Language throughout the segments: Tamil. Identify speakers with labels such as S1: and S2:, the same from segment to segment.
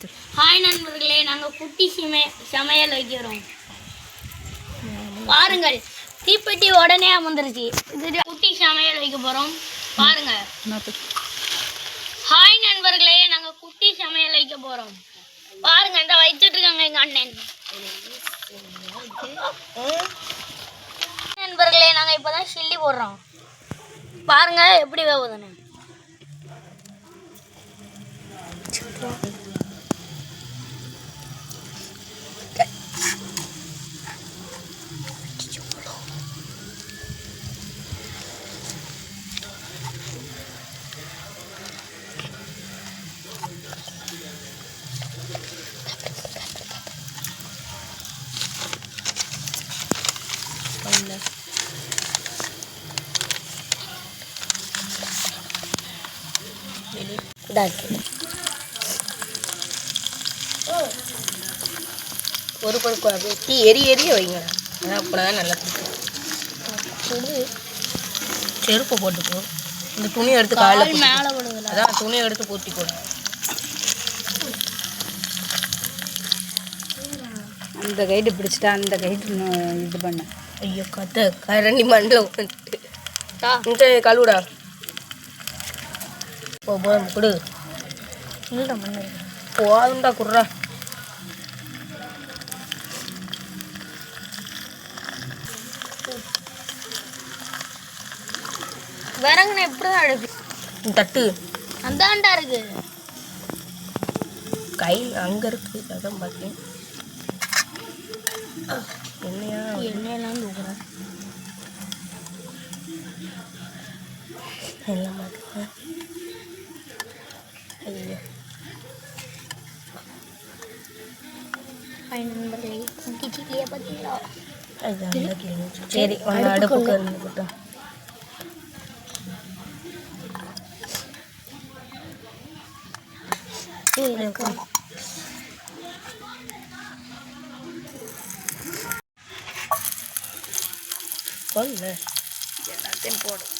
S1: ஹாய் நண்பர்களே. நாங்கள் குட்டி சமை சமையல் வைக்கிறோம். பாருங்கள். தீப்பெட்டி உடனே அமர்ந்துருச்சு. இது குட்டி சமையல் வைக்க போகிறோம் பாருங்க. ஹாய் நண்பர்களே. நாங்கள் குட்டி சமையல் வைக்க போகிறோம் பாருங்க இந்த வச்சுட்டு இருக்காங்க எங்கள் அண்ணன். நண்பர்களே நாங்கள் இப்போ தான் சில்லி போடுறோம். பாருங்க எப்படி வேவுதுன்னு. இதாக்கு.
S2: ஒரு பருப்பு அது டீ எரி எரிய வைங்க. அதான் அப்போ தான் நல்லா பிடிக்கும் செருப்பை போட்டுக்கோ. இந்த துணியை எடுத்து
S1: கால்
S2: காலில்
S1: மேலே விடுதல
S2: அதான் துணியை எடுத்து போட்டி போடு.
S3: அந்த கைடு பிடிச்சிட்டா அந்த கைடு இது பண்ண.
S2: ஐயோ கத்த கரண்டி மண்டில் வந்துட்டு
S1: தா
S2: இந்த கழுவுடா. போ கொடு.
S1: இல்லை மண்ணு
S2: போதும்டா குடுறா.
S1: விறகுன எப்படி தான் அடுப்பு
S2: இந்த தட்டு.
S1: அந்தாண்டா இருக்கு.
S2: கை அங்கே இருக்கு அதான் பார்த்தேன். என்னையா?
S1: எண்ணெயெல்லாம் தூக்குறேன்
S2: எல்லாம் மாட்டேன் சரி ஒன்று அடுப்புக்கு இருந்துக்கிட்டோம் சொல்லு எல்லாத்தையும் போடும்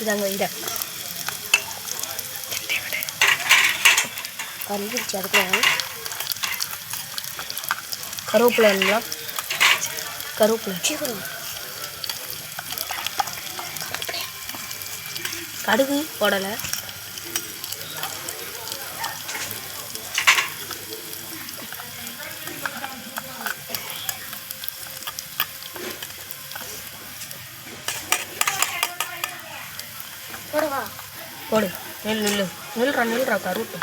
S2: இதாங்க இட கருவிச்சு அதுக்குள்ள கருவேப்பிலை இல்லைங்களா கருவேப்பிலை. கடுகு போடலை.
S1: போடுவா?
S2: போடு. நெல் நில்லு நில்றா நில்றா கருவேப்பு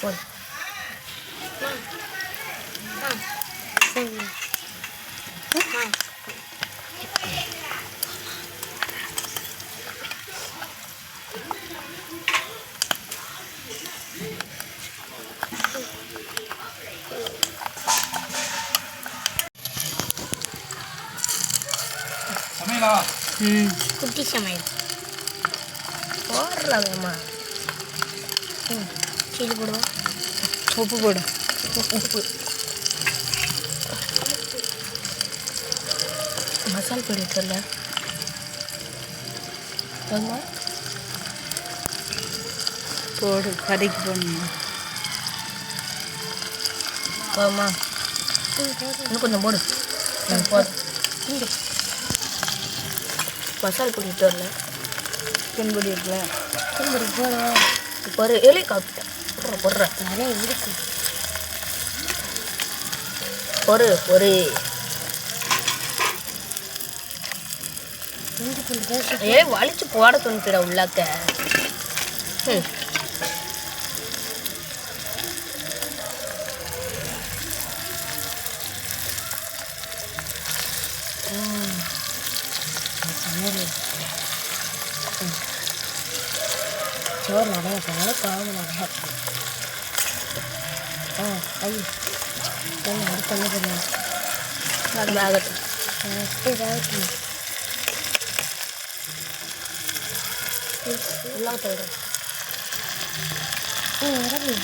S2: போடு
S3: ம்
S1: குட்டி சமையல்
S2: போடுறாங்கம்மா
S1: சில்லி போடுவோம்
S3: உப்பு போடு.
S2: உப்பு. மசால் பொடி இருக்குல்ல? ஆமா
S3: போடு கதைக்கு போடணும்
S2: ஆமா இன்னும் கொஞ்சம் போடு. ம், மசால் பொடி இட்டு வரல
S3: தென்பொடி இருக்குல்ல?
S1: தென்பொடி போடுவோம்
S2: இப்போ ஒரு எலி காப்பிட்டேன். போடுற போடுற
S1: நிறைய இருக்கு. பூண்டு பேச
S2: ஏ வலிச்சு போட தோணுச்சுடா உள்ளாக்க. ம்.
S1: சோறு நிறைய சாப்பிட குழம்பு நிறைய ஆ ஐ கொஞ்சம் அடுத்து என்ன பண்ணுவோம்
S2: அது வேகட்டும்
S1: ஏதாவது
S2: எல்லாம் சொல்கிறேன்
S1: ம் இறங்கு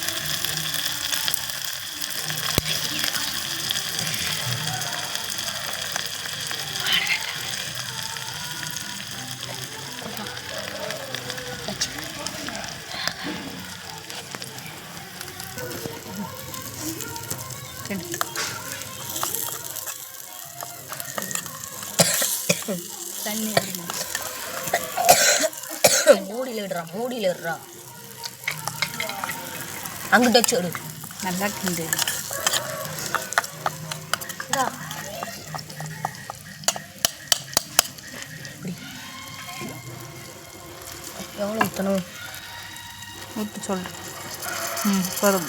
S2: இடுறா மூடியில் இடுறா அங்கிட்ட வச்சு எடு
S3: நல்லா கிண்டு.
S2: எவ்வளோ ஊற்றணும்
S3: ஊற்றி சொல்கிறேன் ம் போதும்.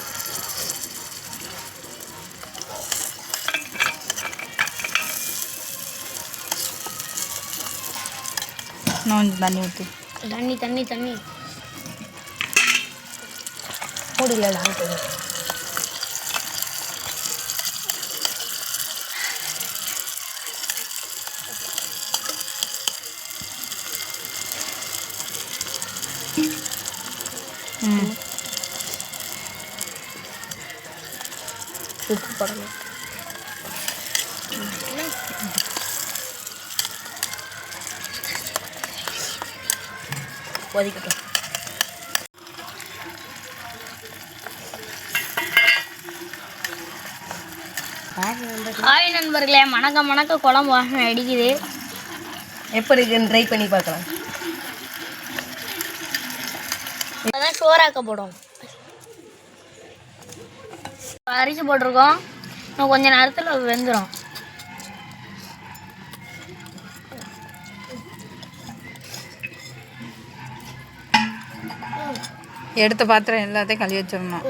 S3: கொஞ்சம் தண்ணி ஊற்றி
S1: தண்ணி தண்ணி தண்ணி.
S2: மூடியில் லாங்கிட்டு உப்பு போடணும். ஒதுக்கிட்டோம்
S1: ஹாய் நண்பர்களே. மணக்க மணக்க குழம்பு வாசனை அடிக்குது.
S2: எப்படி இருக்குன்னு ட்ரை பண்ணி பார்க்கலாம்.
S1: இப்போதான் சோறாக்க போடும் அரிசி போட்டிருக்கோம். இன்னும் கொஞ்ச நேரத்தில் வெந்துடும்
S3: எடுத்த பாத்திரம் எல்லாத்தையும் கழுவி வச்சிடணும்.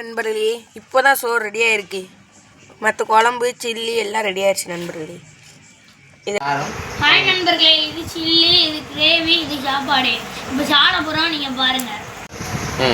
S2: நண்பர்களே இப்போதான் சோறு ரெடியாக இருக்கு மற்ற குழம்பு சில்லி எல்லாம் ரெடி ஆயிடுச்சு நண்பர்களே. இது
S1: ஹாய் நண்பர்களே இது சில்லி இது கிரேவி இது சாப்பாடு. இப்போ சாப்பிட போகிறோம் நீங்கள் பாருங்கள்
S3: இப்போ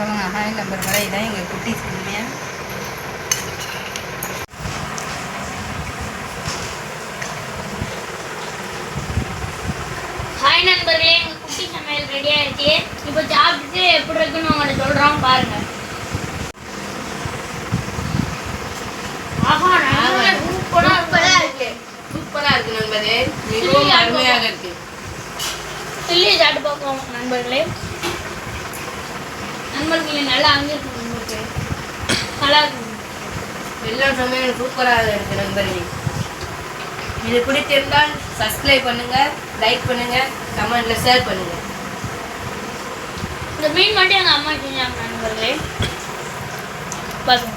S3: சொல்லுங்க ஹாய் நம்பர் வரை இதான் எங்கள் குட்டி சின்மையா
S1: ஹாய் நண்பர்களே எங்கள் குட்டி சமையல் ரெடி ஆயிடுச்சு. இப்போ சாப்பிட்டுட்டு எப்படி இருக்குன்னு உங்கள்கிட்ட சொல்கிறோம் பாருங்க. இருக்கு.
S2: சூப்பராக இருக்கு. நண்பரே.
S1: மிகவும் அருமையாக
S2: இருக்கு.
S1: சில்லி சாப்பிட்டு பார்ப்போம் நண்பர்களே. நண்பர்களே நல்லா அங்கே இருக்கு உங்களுக்கு நல்லா இருக்கு.
S2: எல்லா சமையலும் சூப்பராக இருக்கு நண்பர்களே. இது பிடித்திருந்தால் சப்ஸ்கிரைப் பண்ணுங்க லைக் பண்ணுங்க கமெண்ட்ல ஷேர் பண்ணுங்க.
S1: இந்த மீன் மட்டும் எங்கள் அம்மா செஞ்சாங்க நண்பர்களே. பார்ப்போம்